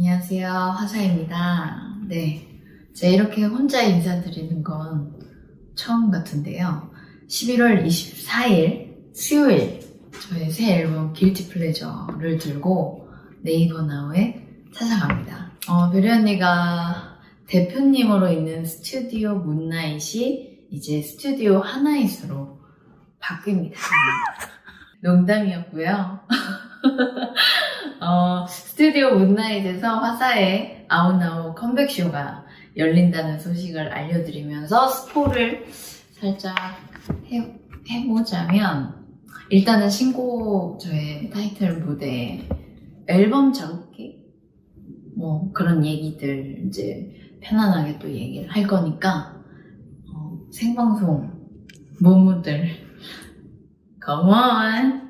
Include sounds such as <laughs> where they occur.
안녕하세요. 화사입니다. 네. 제가 이렇게 혼자 인사드리는 건 처음 같은데요. 11월 24일 수요일 저의 새 앨범 길티 플레저를 들고 네이버 나우에 찾아갑니다. 어, 별이 언니가 대표님으로 있는 스튜디오 문나잇이 이제 스튜디오 하나잇으로 바뀝니다. <laughs> 농담이었고요. <laughs> 어, 스튜디오 문나잇에서 화사의 아웃나우 컴백쇼가 열린다는 소식을 알려드리면서 스포를 살짝 해, 해보자면 일단은 신곡 저의 타이틀 무대 앨범 작업기? 뭐 그런 얘기들 이제 편안하게 또 얘기를 할 거니까 어, 생방송 모모들 come